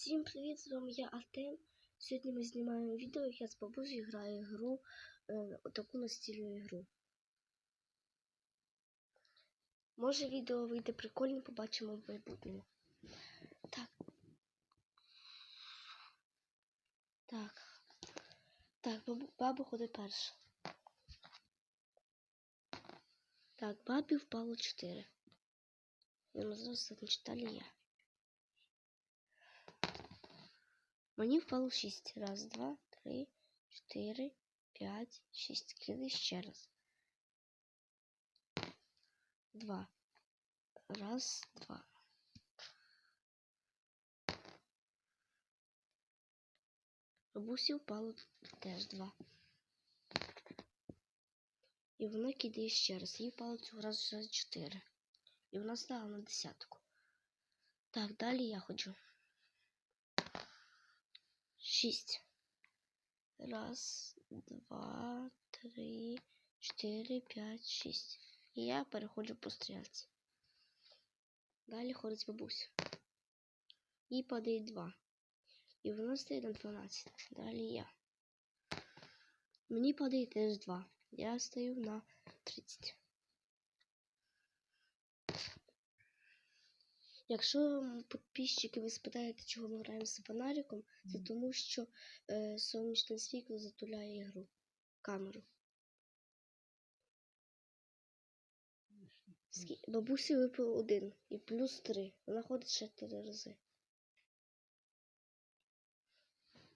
Всім привіт, з вами я Артем. Сьогодні ми знімаємо відео, як я з бабусею граю гру, е, таку настільну гру. Може відео вийде прикольно, побачимо в майбутньому. Так. Так. Так, бабу, баба ходить перша. Так, бабі впало 4. Я зараз значить далі я. Мені впало 6. Раз, два, три, чотири, п'ять, шість. Кидай ще раз. Два. Раз, два. Бабусі впало теж два. І вона кидає ще раз. Їй впало цього разу чотири. І вона стала на десятку. Так, далі я ходжу. Шість. Раз, два, три, чотири, п'ять, шість. І я переходжу по стрілці. Далі ходить бабуся. Їй падає два. І вона стає на 12. Далі я. Мені падає теж два. Я стою на 30. Якщо підписчики ви спитаєте, чого ми граємо з фонариком, це тому, що е, сонячне світло затуляє ігру, камеру. Бабусі випав один і плюс три. Вона ходить ще три рази.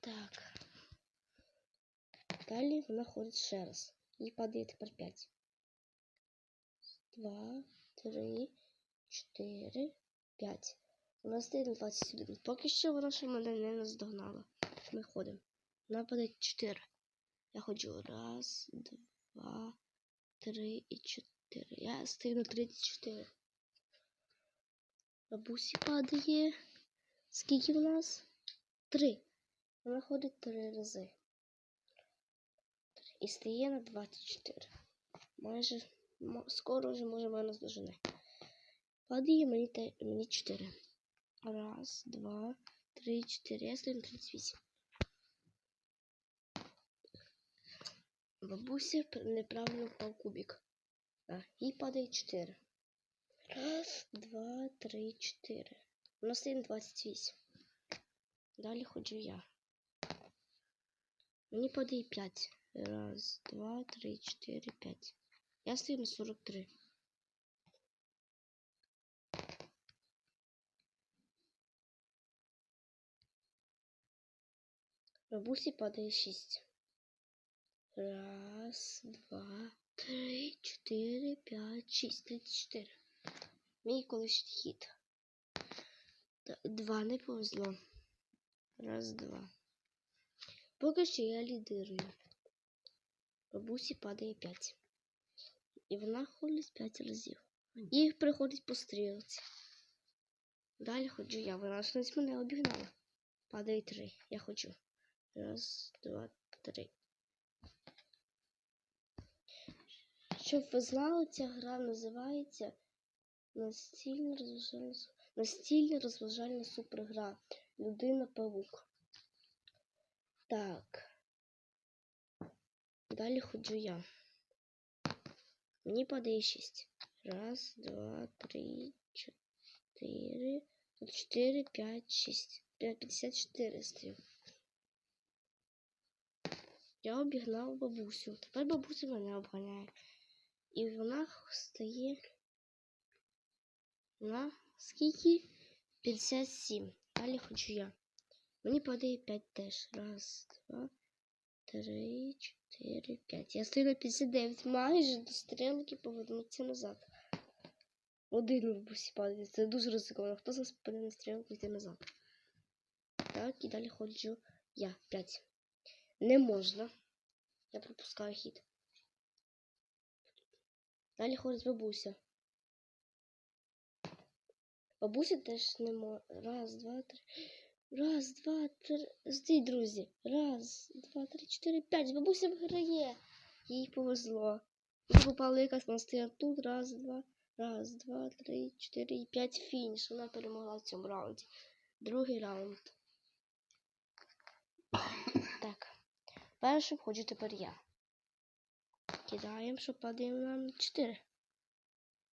Так. Далі вона ходить ще раз. Їй падає тепер п'ять. Два, три, чотири, п'ять. У нас стає на 21. Поки що вона ще мене не наздогнала. Ми ходимо. Вона падає 4. Я ходжу. Раз, два, три і чотири. Я стою на 34. Бабусі падає. Скільки в нас? Три. Вона ходить три рази. І стає на 24. Майже скоро вже може мене наздожене. Падає мені, те, мені 4. Раз, два, три, чотири. Я стою на 38. Бабуся неправильно впав кубик. А, їй падає 4. Раз, два, три, чотири. Вона стає на 28. Далі ходжу я. Мені падає 5. Раз, два, три, чотири, п'ять. Я стою на 43. Бабусі падає 6. Раз, два, три, чотири, п'ять, шість, тридцять чотири. Мій колишній хід. Два не повезло. Раз, два. Поки що я лідирую. Бабусі падає 5. І вона ходить 5 разів. Їх приходить по стрілці. Далі ходжу я. Вона щось мене обігнала. Падає 3. Я ходжу. Раз, два, три. Щоб ви знали, ця гра називається настільна розважальна, супергра. Людина павук. Так. Далі ходжу я. Мені падає 6. Раз, два, три, чотири. Тут 4, 5, 6. 54 стою. Я обігнав бабусю. Тепер бабуся мене обганяє. І вона стає на скільки? 57. Далі ходжу я. Мені падає 5 теж. Раз, два, три, чотири, п'ять. Я стою на 59. Майже до стрілки повернуться назад. Один в бусі падає. Це дуже ризиковано. Хто з нас піде на стрілку йти назад? Так, і далі ходжу я. 5. Не можна. Я пропускаю хід. Далі ходить бабуся. Бабуся теж не може. Раз, два, три. Раз, два, три. Стій, друзі. Раз, два, три, чотири, п'ять. Бабуся виграє. Їй повезло. Їй попала якась вона стояла тут. Раз, два. Раз, два, три, чотири і п'ять фініш. Вона перемогла в цьому раунді. Другий раунд. Першим ходжу тепер я. Кидаємо, що падає нам 4.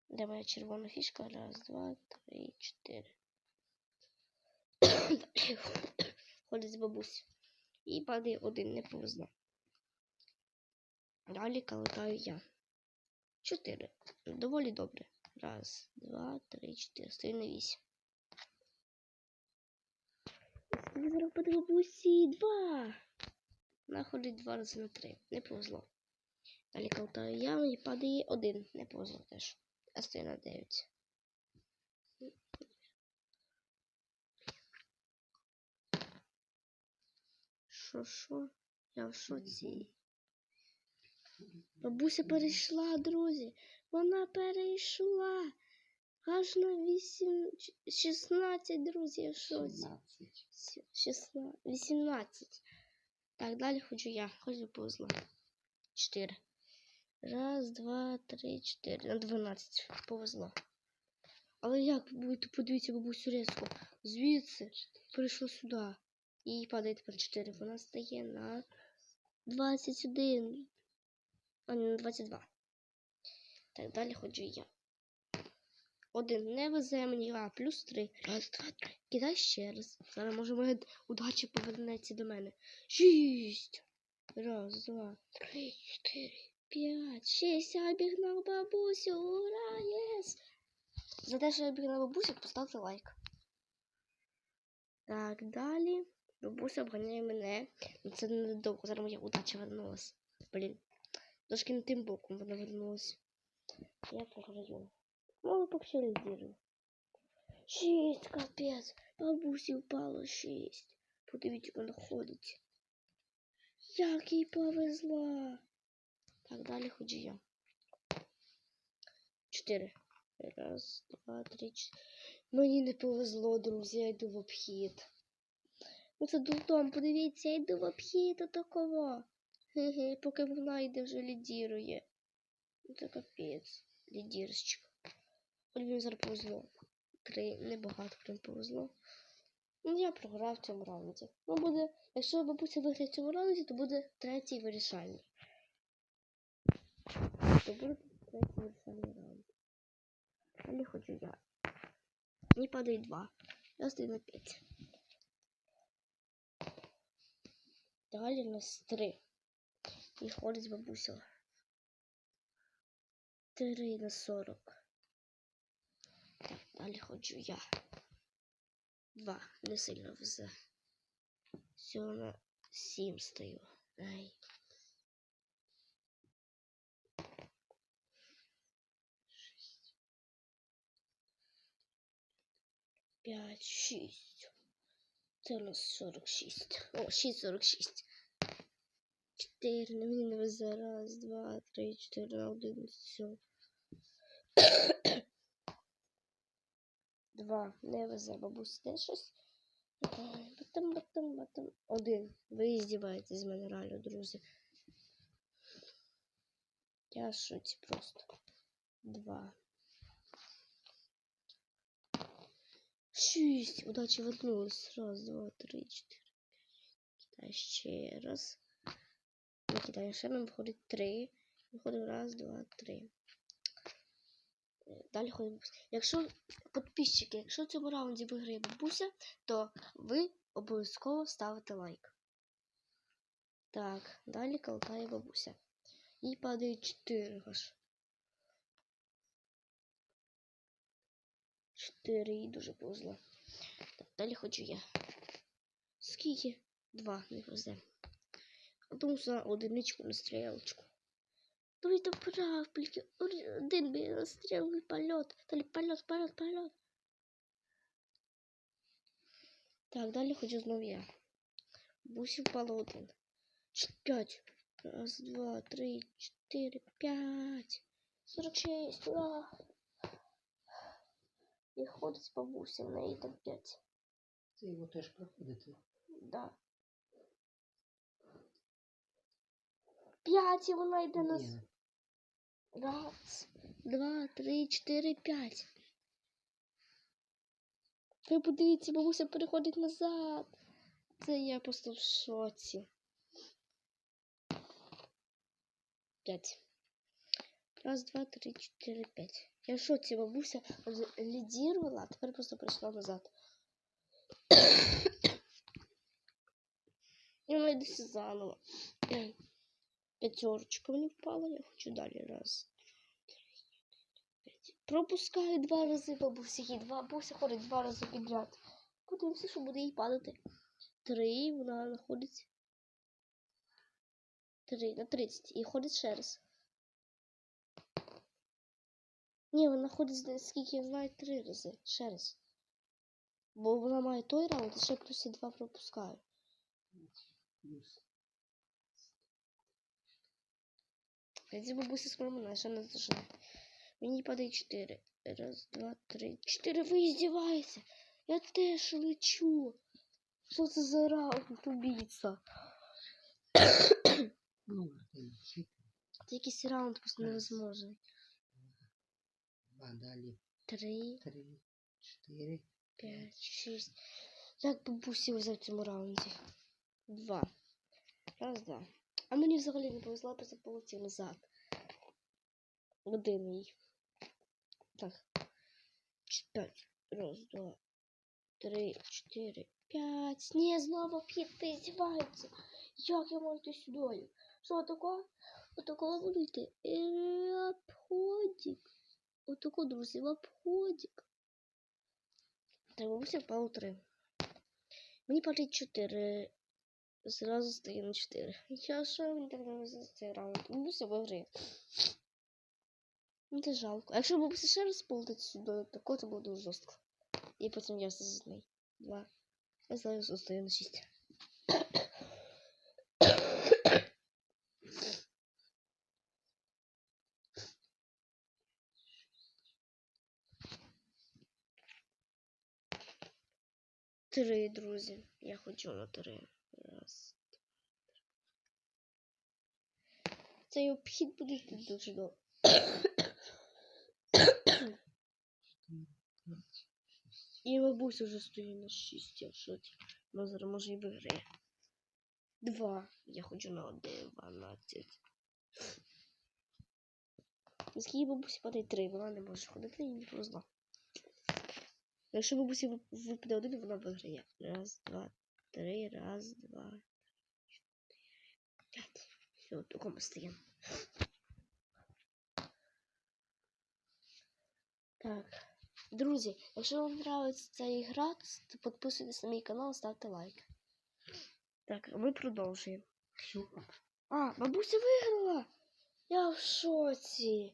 Де моя червона фішка? Раз, два, три, чотири. Ходить з бабусь. І падає один, не повезло. Далі калатаю я. Чотири. Доволі добре. Раз, два, три, чотири. Стою на вісім. Зараз падає бабусі? Два. Вона ходить два рази на три. Не повезло. Далі калатаю я і падає один. Не повезло теж. Я стою на дев'ять. Що, що? Я в шоці. Бабуся перейшла, друзі. Вона перейшла. Аж на 8, 16, друзі, я в шоці. 16, 18. Так, далі ходжу я. Ходжу повезло. 4. Раз, два, три, чотири. На 12. Повезло. Але як будете подивіться бабусю резко? Звідси прийшло сюди. І падає тепер 4. Вона стає на 21. А не на 22. Так, далі ходжу я. Один не везе мені, а плюс 3. Раз, два, три. Кидай ще раз. Зараз може моя удача повернеться до мене. Шість. Раз, два, три, чотири, п'ять, шість. Я обігнав бабусю. Ура, єс! За те, що я обігнав бабусю, поставте лайк. Так, далі. Бабуся обганяє мене. Ну це недовго. Зараз моя удача вернулась. Блін. Трошки не тим боком вона вернулась. Я програю. Ну, поки що лідірую. Шість, капець. Бабусі впало шість. Подивіться, вона ходить. Як їй повезло. Так, далі ходжу я. Чотири. Раз, два, три, чотири. Мені не повезло, друзі, я йду в обхід. Ну це дурдом, подивіться, я йду в обхід отакого. Хе-хе, поки вона йде вже лідірує. Ну це капець. Лідірщик. Мені зараз повезло. Небагато прям повезло. Ну, я програв в цьому раунді. Ну, буде, якщо бабуся виграє в цьому раунді, то буде третій вирішальний. То буде третій вирішальний раунд. Далі хочу я. Мені падає два. Я стою на п'ять. Далі у нас три. І ходить бабуся. Три на сорок. Ходжу я. Два. Не сильно везе. Всього на сім стою. Ай. Шість. П'ять, шість. Це у нас 46. О, 6, 46. 4. На мені не везе. Раз, два, три, чотири, один. Все. Два. Не везе. Бабусь теж щось. Батам, батам, батам. Один. Ви здіваєтесь з мене реально, друзі. Я в просто. Два. Шість. Удачі вернулась. Раз, два, три, чотири. Кидай ще раз. Кидаю ще нам виходить три. Виходить раз, два, три. Далі бабуся. Якщо підписчики, якщо в цьому раунді виграє бабуся, то ви обов'язково ставите лайк. Так, далі колотає бабуся. Їй падає 4 аж. 4 їй дуже повезло. Так, далі хочу я. Скільки? Два не везе. Тому на одиничку на стрілочку. Ну і то прав, тільки один би на стрілки польот. Далі польот, польот, польот. Так, далі хочу знову я. Бусі впало один. Ч- П'ять. Раз, два, три, чотири, п'ять. Сорок шість. Ура! І ходить бабуся, в неї там п'ять. Це його теж проходити. Да. П'ять і вона йде на... с- Ні, Раз, два, три, чотири, п'ять. Ви подивіться, бабуся переходить назад. Це я просто в шоці. П'ять. Раз, два, три, чотири, п'ять. Я в шоці, бабуся л- лідірувала, а тепер просто прийшла назад. І вона йде заново. П'ятерочка мені впала, я хочу далі. Раз, три, Пропускаю два рази бабуся, їй два бабуся ходить два рази підряд. Подивимося, що буде їй падати. Три, вона знаходиться. Три на 30. І ходить ще раз. Ні, вона ходить, наскільки я знаю, три рази. Ще раз. Бо вона має той раунд, і ще плюс два пропускаю. Плюс. Ці бабуся скоро мене, ще не зажене. Мені падає чотири. Раз, два, три. Чотири ви здіваєтеся. Я теж лечу. Що це за раунд, убійця? Ну. Це якийсь раунд просто невозможний. Два далі. Три, Три, чотири. п'ять, шість. Як бабусі взяв в цьому раунді? Два. Раз, два. А мені взагалі не повезло, просто полетів назад. Один їй. Так. П'ять. Раз, два, три, чотири, п'ять. Ні, знову п'яти здіваються. Як я можу йти сюди? Що таке? Отако буду йти. Е, обходик. Отако, друзі, обходик. Так, бабуся впало три. Мені падає чотири. Зразу стає на чотири. Я що мені так не везе за? Бабуся виграє. Ну, це жалко. А якщо бабуся ще раз полетить сюди, тако це буде дуже жорстко. І потім я все з. Два. Я зараз остаю на шість. Три, друзі. Я хочу на три. Раз. Цей обхід буде дуже довго. Чотири, п'ять, шість. І бабуся вже стоїть на 6, я в шоці. Ну, зараз може і виграє. Два. Я хочу на 12. Наскільки бабусі падає 3, вона не може ходити і не повезло. Якщо бабусі вип- випаде один, вона виграє. Раз, два, три, раз, два, чотири, п'ять. Все, в такому стоїмо. Так. Друзі, якщо вам подобається ця ігра, то підписуйтесь на мій канал, ставте лайк. Так, а ми продовжуємо. А, бабуся виграла! Я в шоці.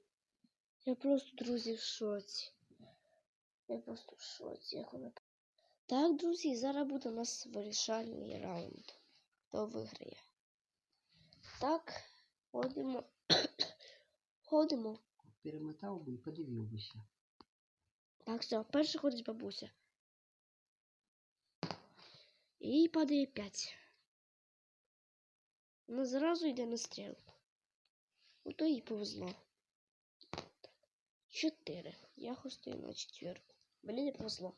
Я просто, друзі, в шоці. Я просто в шоці, як вона. Так, друзі, зараз буде у нас вирішальний раунд. Хто виграє? Так, ходимо. ходимо. Перемотав би і подивився. Так, все, перша ходить бабуся. І падає 5. Вона зразу йде на стрілку. Ото їй повезло. 4. Я хостую на четвірку. Мені не повезло.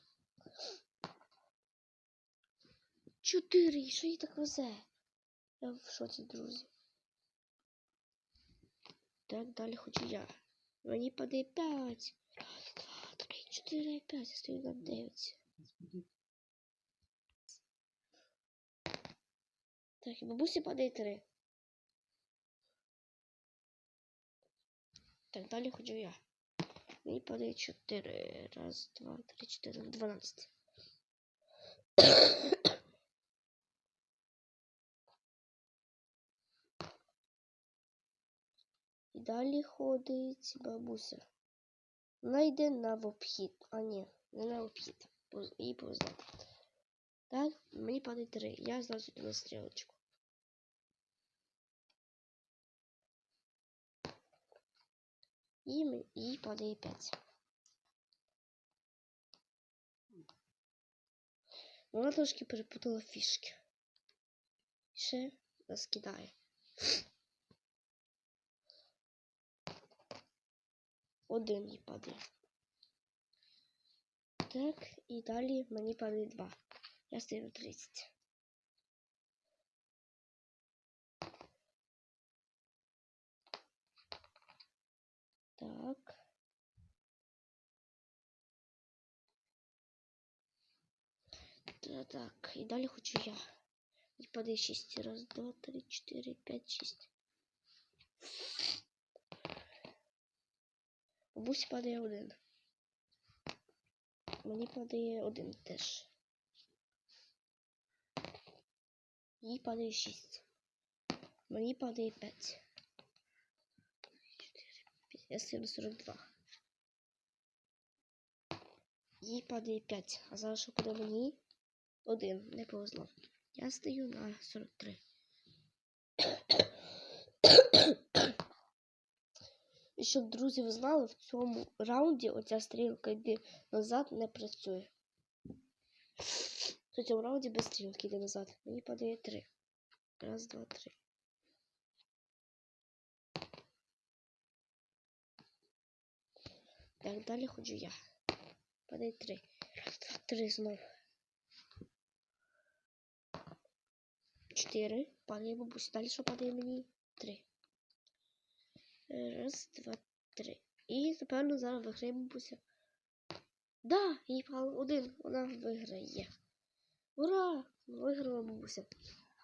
4. І що їй так везе? Я в шоці, друзі. Так, далі хочу я. Мені падає 5. Раз, два, три, чотири, п'ять. Я стою на 9. Так, і бабусі падає 3. Так, далі ходжу я. Мені падає 4. Раз, два, три, чотири, 12. І далі ходить бабуся. Вона йде на обхід. А ні, не на обхід. Їй повезло. Так, мені падає 3. Я зразу на стрілочку. І їй падає 5. Вона трошки перепутала фішки. Ще нас. один і падає. Так, і далі мені падає два. Я стою 30. Так. Та, так, і далі хочу я. І падає 6. Раз, два, три, чотири, п'ять, шість. Бабусі падає один. Мені падає один теж. Їй падає 6. Мені падає 5. 4, 5. Я стою на 42. Їй падає 5. А зараз що буде мені? Один. Не повезло. Я стою на 43. І щоб друзі ви знали, в цьому раунді оця стрілка йде назад не працює. В цьому раунді без стрілки йде назад. Мені падає 3. Раз, два, три. Так, далі ходжу я. Падає 3. Раз, два, три знов. 4. Падає бабуся. Далі що падає мені? 3. Раз, два, три. І, напевно, зараз виграє. Да, їй пал один. Вона виграє. Ура! Виграла бабуся.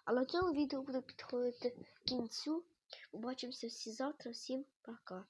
А на цьому відео буде підходити кінцю. Побачимося всі завтра. Всім пока.